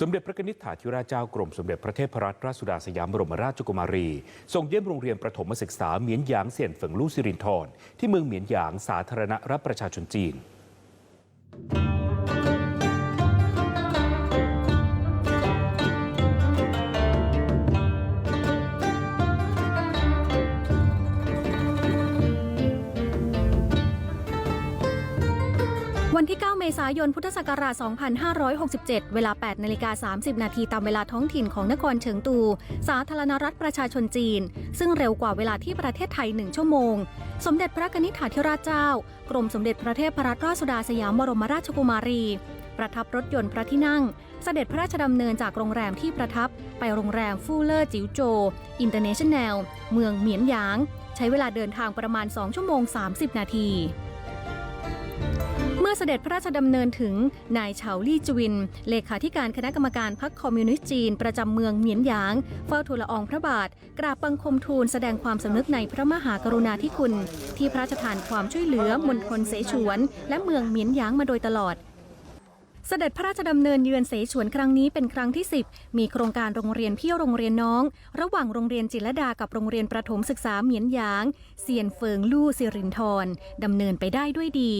สมเด็จพระนิษฐาธิราชเจ้ากรมสมเด็จพระเทพรัตนราชสุดาสยามบรมราชกุมารีทรงเยี่ยมโรงเรียนประถมศึกษาเหมียนหยางเสี่ยนเฟิงลู่สิรินทรที่เมืองเหมียนหยางสาธารณรัฐประชาชนจีน มษายน พุทธศักราช 2567 เวลา 8นาฬิกา30 นาทีตามเวลาท้องถิ่นของนครเฉิงตู สาธารณรัฐประชาชนจีน ซึ่งเร็วกว่าเวลาที่ประเทศไทย 1 ชั่วโมง สมเด็จพระกนิษฐาธิราชเจ้า กรมสมเด็จพระเทพรัตนราชสุดาสยามบรมราชกุมารี ประทับรถยนต์พระที่นั่ง เสด็จพระราชดำเนินจากโรงแรมที่ประทับ ไปโรงแรมฟูเลอร์จิ๋วโจ อินเตอร์เนชั่นแนล เมืองเหมียนหยาง ใช้เวลาเดินทางประมาณ 2 ชั่วโมง 30 นาที มื่อเสด็จพระราชดำเนินถึงนายเฉาลี่จวิน เลขาธิการคณะกรรมการพรรคคอมมิวนิสต์จีน ประจำเมืองเหมียนหยาง เฝ้าทูลละอองพระบาท กราบบังคมทูลแสดงความสำนึกในพระมหากรุณาธิคุณ ที่พระราชทานความช่วยเหลือมณฑลเสฉวน และเมืองเหมียนหยางมาโดยตลอด เสด็จพระราชดำเนินเยือนเสฉวนครั้งนี้เป็นครั้งที่ 10 มีโครงการโรงเรียนพี่โรงเรียนน้อง ระหว่างโรงเรียนจิรดากับโรงเรียนประถมศึกษาเหมียนหยาง เซียนเฟิงลู่สิรินทรดำเนินไปได้ด้วยดี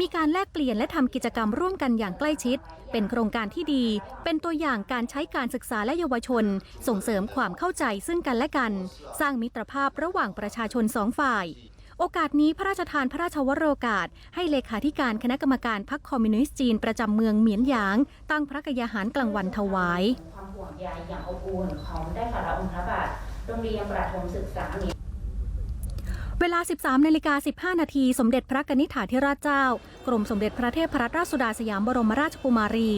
มีการแลกเปลี่ยนและทำกิจกรรมร่วมกันอย่างใกล้ชิด เป็นโครงการที่ดี เป็นตัวอย่างการใช้การศึกษาและเยาวชน ส่งเสริมความเข้าใจซึ่งกันและกัน สร้างมิตรภาพระหว่างประชาชนสองฝ่าย โอกาสนี้พระราชทานพระราชวโรกาส ให้เลขาธิการคณะกรรมการพรรคคอมมิวนิสต์จีนประจำเมืองเหมียนหยาง ตั้งพระกยาหารกลางวันถวายความห่วงใยอย่างอบอุ่นของได้ฝ่าละองค์พระบาทโรงเรียนประถมศึกษามีเวลา 13นาฬิกา15 นาที สมเด็จพระกนิษฐาธิราชเจ้า กรมสมเด็จพระเทพรัตนราชสุดาสยามบรมราชกุมารี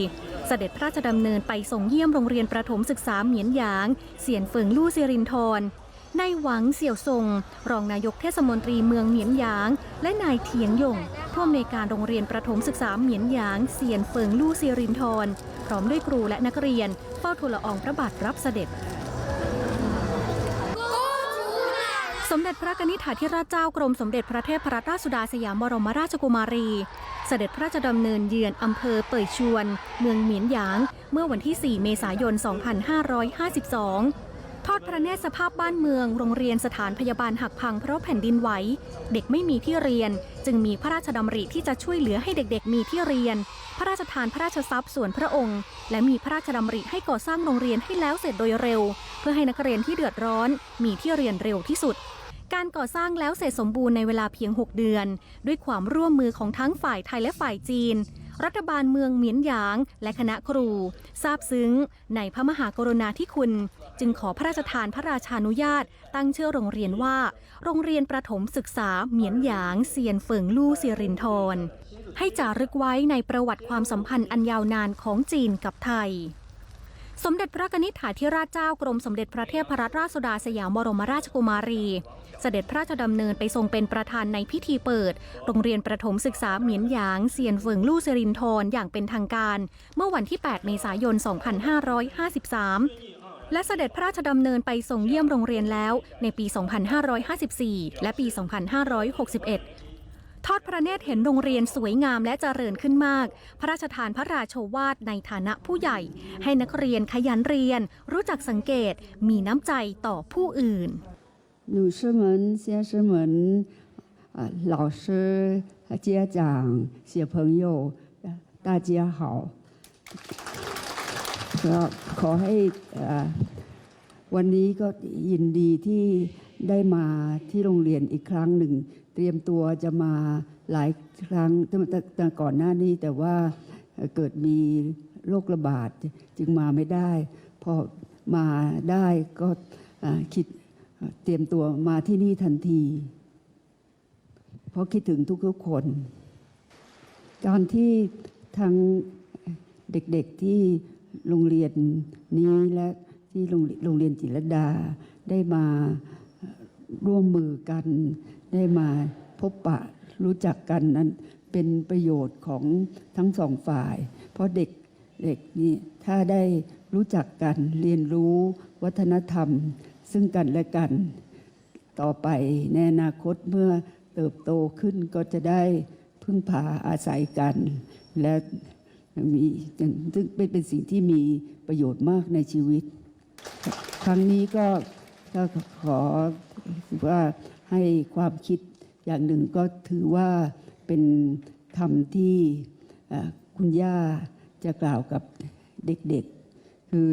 เสด็จพระราชดำเนินไปส่งเยี่ยมโรงเรียนประถมศึกษาเหมียนหยาง เสียนเฟิงลู่สิรินทร นายหวังเสี่ยวทรงรองนายกเทศมนตรีเมืองเหมียนหยาง และนายเทียงยงผู้อำนวยการโรงเรียนประถมศึกษาเหมียนหยางเสียนเฟิงลู่สิรินทรพร้อมด้วยครูและนักเรียนเฝ้าทูลละอองพระบาทรับเสด็จ สมเด็จพระกนิษฐาธิราชเจ้ากรมสมเด็จพระเทพรัตนราชสุดาสยามบรมราชกุมารี เสด็จพระราชดำเนินเยือนอำเภอเป่ยชวน เมืองเหมียนหยาง เมื่อวันที่ 4 เมษายน 2552 ทอดพระเนตรสภาพบ้านเมือง โรงเรียนสถานพยาบาลหักพังเพราะแผ่นดินไหว เด็กไม่มีที่เรียน จึงมีพระราชดำริที่จะช่วยเหลือให้เด็กๆ มีที่เรียน พระราชทานพระราชทรัพย์ส่วนพระองค์ และมีพระราชดำริให้ก่อสร้างโรงเรียนให้แล้วเสร็จโดยเร็ว เพื่อให้นักเรียนที่เดือดร้อน มีที่เรียนเร็วที่สุดการก่อสร้างแล้วเสร็จสมบูรณ์ในเวลาเพียง 6 เดือน ด้วยความร่วมมือของทั้งฝ่ายไทยและฝ่ายจีน รัฐบาลเมืองเหมียนหยาง และคณะครู ทราบซึ้ง ในพระมหากรุณาธิคุณ จึงขอพระราชทานพระราชานุญาต ตั้งเชื่อโรงเรียนว่า โรงเรียนประถมศึกษาเหมียนหยางเซียนเฟิงลู่สิรินทรให้จารึกไว้ในประวัติความสัมพันธ์อันยาวนานของจีนกับไทย สมเด็จพระกนิษฐาธิราชเจ้ากรมสมเด็จพระเทพรัตนราชสุดาสยามบรมราชกุมารี เสด็จพระราชดำเนินไปทรงเป็นประธานในพิธีเปิด โรงเรียนประถมศึกษาเหมียนหยางเซียนเฟิงลู่เซรินทรอย่างเป็นทางการ เมื่อวันที่ 8 เมษายน 2553 และเสด็จพระราชดำเนินไปส่งเยี่ยมโรงเรียนแล้วในปี 2554 และปี 2561 ทอดพระเนตรเห็นโรงเรียนสวยงามและเจริญขึ้นมาก พระราชทานพระราโชวาทในฐานะผู้ใหญ่ ให้นักเรียนขยันเรียน รู้จักสังเกต มีน้ำใจต่อผู้อื่น 女士们、先生们、啊，老师、家长、小朋友，呃大家好。 ก็ขอให้วันนี้ก็ยินดีที่ได้มาที่โรงเรียนอีกครั้งหนึ่ง เตรียมตัวจะมาหลายครั้งแต่ก่อนหน้านี้แต่ว่าเกิดมีโรคระบาดจึงมาไม่ได้ พอมาได้ก็คิดเตรียมตัวมาที่นี่ทันที เพราะคิดถึงทุกๆคน การที่ทางเด็กๆที่ โรงเรียนนี้และที่โรงเรียนจิรดาได้มาร่วมมือกัน ได้มาพบปะรู้จักกันนั้นเป็นประโยชน์ของทั้งสองฝ่าย เพราะเด็กเด็กนี่ถ้าได้รู้จักกันเรียนรู้วัฒนธรรม ซึ่งกันและกัน ต่อไปในอนาคตเมื่อเติบโตขึ้นก็จะได้พึ่งพาอาศัยกัน และ มีซึ่งเป็นเป็นสิ่งที่มีประโยชน์มากในชีวิต ครั้งนี้ก็ก็ขอว่าให้ความคิดอย่างหนึ่งก็ถือว่าเป็นคำที่คุณย่าจะกล่าวกับเด็กๆ คือ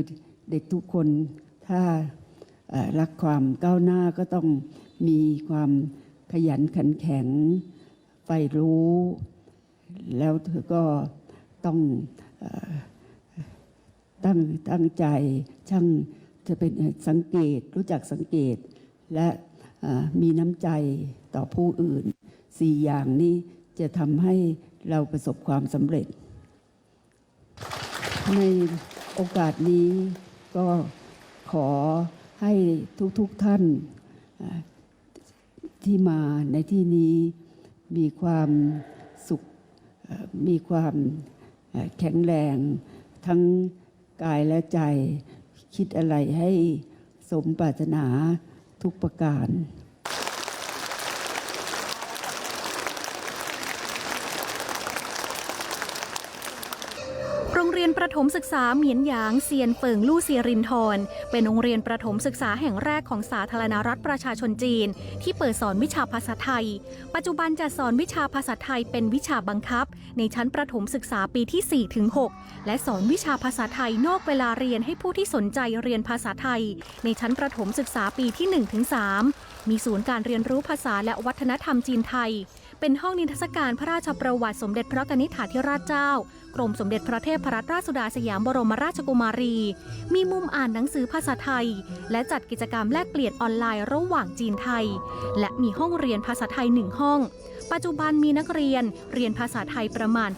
เด็กทุกคนถ้ารักความก้าวหน้าก็ต้องมีความขยันขันแข็งใฝ่รู้ แล้วเธอก็ ต้องอตั้งตั้งใจช่างจะเป็นสังเกตรู้จักสังเกต และมีน้ำใจต่อผู้อื่นสี่อย่างนี้จะทำให้เราประสบความสำเร็จ ในโอกาสนี้ก็ขอให้ทุกๆทท่านที่มาในที่นี้มีความสุขมีความ แข็งแรง ทั้งกายและใจ คิดอะไรให้สมปรารถนาทุกประการ โรงเรียนประ ถมศึกษาเหมียนหยางเซียนเฟิงลู่เซียรินทรเป็นโรงเรียนประถมศึกษาแห่งแรกของสาธารณรัฐประชาชนจีน ที่เปิดสอนวิชาภาษาไทย ปัจจุบันจะสอนวิชาภาษาไทยเป็นวิชาบังคับ ในชั้นประถมศึกษาปีที่ 4 ถึง 6 และสอนวิชาภาษาไทยนอกเวลาเรียนให้ผู้ที่สนใจเรียนภาษาไทย ในชั้นประถมศึกษาปีที่ 1 ถึง 3 มีศูนย์การเรียนรู้ภาษาและวัฒนธรรมจีนไทย เป็นห้องนิทรรศการพระราชประวัติสมเด็จพระกนิษฐาธิราชเจ้า กรมสมเด็จพระเทพรัตนราชสุดาสยามบรมราชกุมารี มีมุมอ่านหนังสือภาษาไทย และจัดกิจกรรมแลกเปลี่ยนออนไลน์ระหว่างจีนไทย และมีห้องเรียนภาษาไทยหนึ่งห้อง ปัจจุบันมีนักเรียนเรียนภาษาไทยประมาณ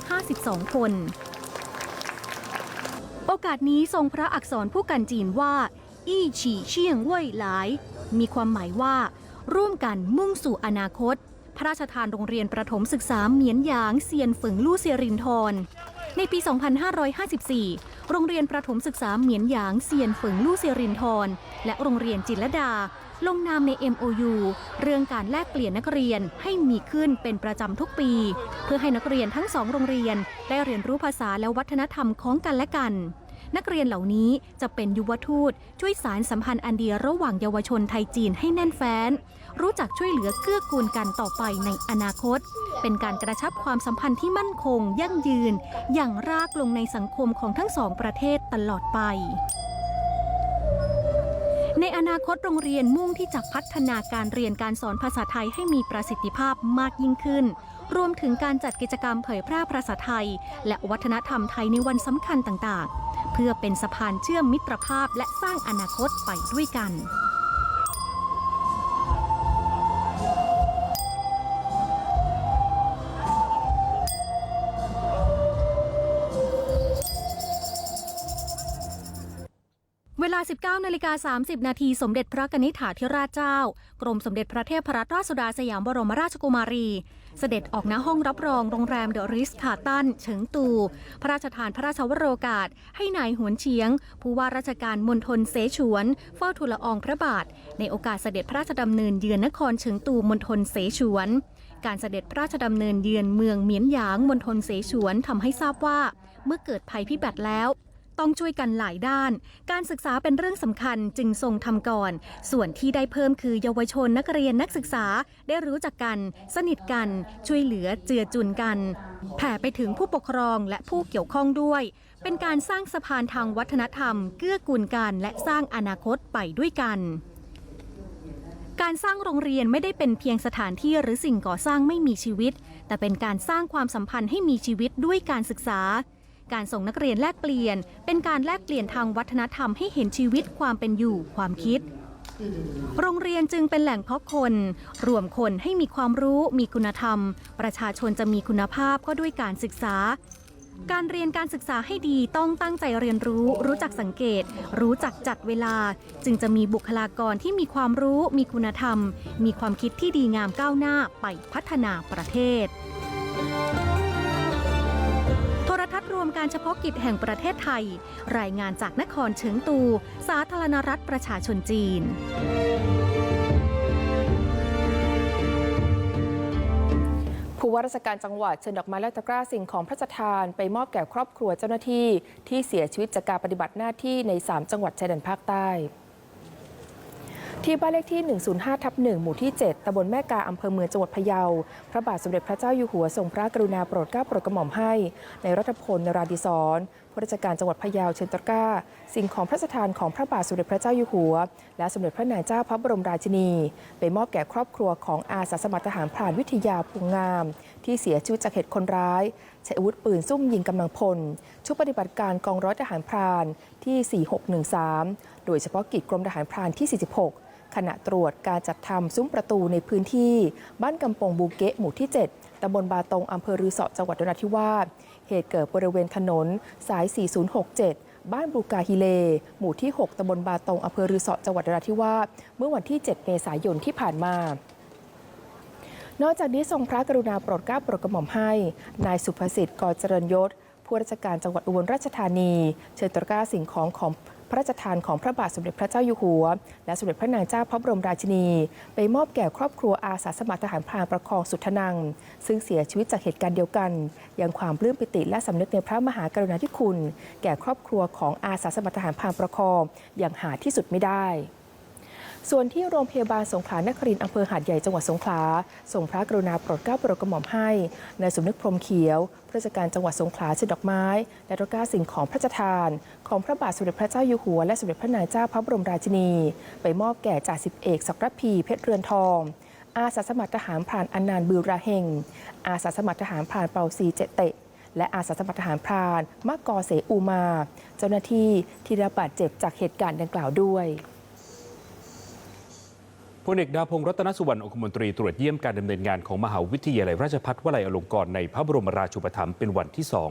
852 คนโอกาสนี้ทรงพระอักษรผู้กันจีนว่า อี้ฉีเชียงเว่ยหลาย มีความหมายว่า ร่วมกันมุ่งสู่อนาคต ระราชทานโรงเรียนประถมศึกษาเหมียนหยางเซียนฝึงลู่เซียรินทร ในปี 2554 โรงเรียนประถมศึกษาเหมียนหยางเซียนฝึงลู่เซียรินทร และโรงเรียนจิตรดา ลงนามใน MOU เรื่องการแลกเปลี่ยนนักเรียนให้มีขึ้นเป็นประจำทุกปี เพื่อให้นักเรียนทั้งสองโรงเรียนได้เรียนรู้ภาษาและวัฒนธรรมของกันและกัน นักเรียนเหล่านี้จะเป็นยุวทูตช่วยสารสัมพันธ์อันเดียระหว่างเยาวชนไทยจีนให้แน่นแฟ้น รู้จักช่วยเหลือเกื้อกูลกันต่อไปในอนาคต เป็นการกระชับความสัมพันธ์ที่มั่นคง ยั่งยืน อย่างรากลงในสังคมของทั้งสองประเทศตลอดไปในอนาคตโรงเรียนมุ่งที่จะพัฒนาการเรียนการสอนภาษาไทยให้มีประสิทธิภาพมากยิ่งขึ้น รวมถึงการจัดกิจกรรมเผยแพร่ภาษาไทย และวัฒนธรรมไทยในวันสำคัญต่างๆ เพื่อเป็นสะพานเชื่อมมิตรภาพและสร้างอนาคตไปด้วยกัน เวลา19นาฬิกา30 นาทีสมเด็จพระกนิษฐาธิราชเจ้า กรมสมเด็จพระเทพรัตนราชสุดาสยามบรมราชกุมารี เสด็จออกณห้องรับรองโรงแรมเดอะริสคาตันเฉิงตู พระราชทานพระราชวโรกาส ให้นายหวนเฉียง ผู้ว่าราชการมณฑลเสฉวนเฝ้าทูลอองพระบาท ในโอกาสเสด็จพระราชดำเนินเยือนนครเฉิงตูมณฑลเสฉวน การเสด็จพระราชดำเนินเยือนเมืองเหมียนหยางมณฑลเสฉวนทำให้ทราบว่า เมื่อเกิดภัยพิบัติแล้ว ต้องช่วยกันหลายด้าน การศึกษาเป็นเรื่องสำคัญจึงทรงทำก่อน ส่วนที่ได้เพิ่มคือเยาวชนนักเรียนนักศึกษาได้รู้จักกัน สนิทกัน ช่วยเหลือเจือจุนกัน แผ่ไปถึงผู้ปกครองและผู้เกี่ยวข้องด้วย เป็นการสร้างสะพานทางวัฒนธรรม เกื้อกูลกันและสร้างอนาคตไปด้วยกันการสร้างโรงเรียนไม่ได้เป็นเพียงสถานที่หรือสิ่งก่อสร้างไม่มีชีวิต แต่เป็นการสร้างความสัมพันธ์ให้มีชีวิตด้วยการศึกษา การส่งนักเรียนแลกเปลี่ยน เป็นการแลกเปลี่ยนทางวัฒนธรรมให้เห็นชีวิตความเป็นอยู่ความคิด โรงเรียนจึงเป็นแหล่งเพาะคน รวมคนให้มีความรู้มีคุณธรรม ประชาชนจะมีคุณภาพก็ด้วยการศึกษา การเรียนการศึกษาให้ดีต้องตั้งใจเรียนรู้ รู้จักสังเกต รู้จักจัดเวลา จึงจะมีบุคลากรที่มีความรู้ มีคุณธรรม มีความคิดที่ดีงามก้าวหน้าไปพัฒนาประเทศ วมการเฉพาะกิจแห่งประเทศไทย รายงานจากนครเฉิงตู สาธารณรัฐประชาชนจีนผู้ว่าราชการจังหวัดเชิญดอกไม้และตะกร้าสิ่งของพระราชทาน ไปมอบแก่ครอบครัวเจ้าหน้าที่ ที่เสียชีวิตจากการปฏิบัติหน้าที่ใน 3 จังหวัดชายแดนภาคใต้ ที่บ้านเลขที่ 105 ทับ 1 หมู่ที่ 7 ตำบลแม่กา อำเภอเมืองจังหวัดพะเยา พระบาทสมเด็จพระเจ้าอยู่หัวทรงพระกรุณาโปรดเกล้าโปรดกระหม่อมให้ ในรัฐพลนราธิศรผู้ราชการจังหวัดพะเยาเชิญตะกร้า สิ่งของพระราชทานของพระบาทสมเด็จพระเจ้าอยู่หัว และสมเด็จพระนางเจ้าพระบรมราชินี ไปมอบแก่ครอบครัวของอาสาสมัครทหารพรานวิทยาภูงงาม ที่เสียชีวิตจากเหตุคนร้าย ใช้อาวุธปืนซุ่มยิงกำลังพล ชุดปฏิบัติการกองร้อยทหารพรานที่ 4613 โดยเฉพาะกิจกรมทหารพรานที่ 46 ขณะตรวจการจัดทำซุ้มประตูในพื้นที่ บ้านกำปงบูเกะหมู่ที่ 7ตำบลบาตงอำเภอรือเสาะจังหวัดนราธิวาสเหตุเกิดบริเวณถนนสาย 4067บ้านบูกาฮิเล หมู่ที่ 6ตำบลบาตงอำเภอรือเสาะจังหวัดนราธิวาส เมื่อวันที่ 7 เมษายนที่ผ่านมา นอกจากนี้ทรงพระกรุณาโปรดเกล้าโปรดกระหม่อมให้ นายสุภสิทธิ์กอเจริญยศ ผู้ราชการจังหวัดอุบลราชธานี เชิญตระก้าสิ่งของของ พระราชทานของพระบาทสมเด็จพระเจ้าอยู่หัว และสมเด็จพระนางเจ้าพระบรมราชินี ไปมอบแก่ครอบครัวอาสาสมัครทหารพรานประคองสุทนัง ซึ่งเสียชีวิตจากเหตุการณ์เดียวกัน ยังความปลื้มปิติและสำนึกในพระมหากรุณาธิคุณ แก่ครอบครัวของอาสาสมัครทหารพรานประคองอย่างหาที่สุดไม่ได้ ส่วนที่โรงพยาบาลสงขลานครินทร์อำเภอหาดใหญ่จังหวัดสงขลาส่งพระกรุณาโปรดเกล้าโปรดกระหม่อมให้ในายสมนึกพรมเขียวผู้ราชการจังหวัดสงขลาเชิญดอกไม้ และตะกร้าสิ่งของพระราชทาน ของพระบาทสมเด็จพระเจ้าอยู่หัวและสมเด็จพระนางเจ้าพระบรมราชินี ไปมอบแก่จ่าสิบเอกศักดิ์พีเพชรเรือนทองอาสาสมัครทหารพรานอันนานบือราเฮง อาสาสมัครทหารพรานเปาซีเจเตะ และอาสาสมัครทหารพรานมากกอเสอูมา เจ้าหน้าที่ที่ได้รับบาดเจ็บจากเหตุการณ์ดังกล่าวด้วย พลเอกดาพงศ์รัตนสุวรรณองคมนตรีตรวจเยี่ยมการดำเนินงานของมหาวิทยาลัยราชภัฏวลัยอลงกรณ์ในพระบรมราชูปถัมภ์เป็นวันที่สอง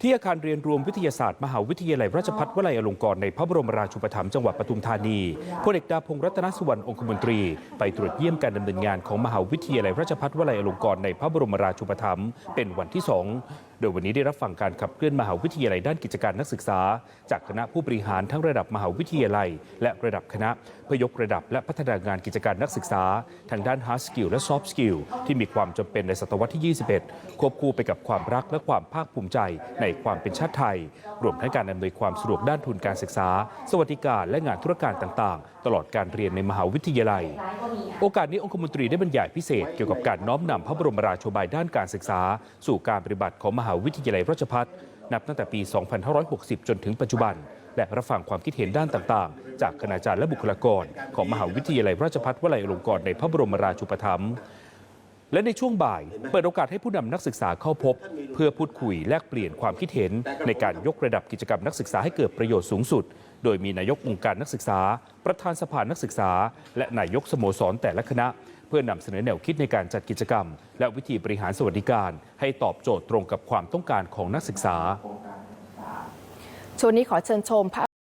ที่อาคารเรียนรวมวิทยาศาสตร์มหาวิทยาลัยราชภัฏวลัยอลงกรณ์ในพระบรมราชูปถัมภ์จังหวัดปทุมธานีพลเอกดาพงศ์รัตนสุวรรณองคมนตรี ไปตรวจเยี่ยมการดำเนินงานของมหาวิทยาลัยราชภัฏวลัยอลงกรณ์ในพระบรมราชูปถัมภ์เป็นวันที่สองโดยวันนี้ได้รับฟังการขับเคลื่อนมหาวิทยาลัยด้านกิจการนักศึกษา จากคณะผู้บริหารทั้งระดับมหาวิทยาลัย และระดับคณะเพื่อยกระดับและพัฒนางานกิจการนักศึกษา ทางด้าน hard skill และ soft skill ที่มีความจำเป็นในศตวรรษที่ 21 ควบคู่ไปกับความรักและความภาคภูมิใจในความเป็นชาติไทย รวมทั้งการอำนวยความสะดวกด้านทุนการศึกษา สวัสดิการและงานธุรการต่างๆ ตลอดการเรียนในมหาวิทยาลัย โอกาสนี้องคมนตรีได้บรรยายพิเศษเกี่ยวกับการน้อมนำพระบรมราโชบายด้านการศึกษา สู่การปฏิบัติของมหาวิทยาลัยราชภัฏนับตั้งแต่ปี 2560 จนถึงปัจจุบัน และรับฟังความคิดเห็นด้านต่างๆ จากคณาจารย์และบุคลากร ของมหาวิทยาลัยราชภัฏวลัยอลงกรณ์ในพระบรมราชูปถัมภ์และในช่วงบ่าย เปิดโอกาสให้ผู้นำนักศึกษาเข้าพบ เพื่อพูดคุยแลกเปลี่ยนความคิดเห็น ในการยกระดับกิจกรรมนักศึกษาให้เกิดประโยชน์สูงสุด โดยมีนายกองค์การนักศึกษา ประธานสภานักศึกษา และนายกสโมสรแต่ละคณะ เพื่อนำเสนอแนวคิดในการจัดกิจกรรม และวิธีบริหารสวัสดิการ ให้ตอบโจทย์ตรงกับความต้องการของนักศึกษาช่วงนี้ขอเชิญชมภาพ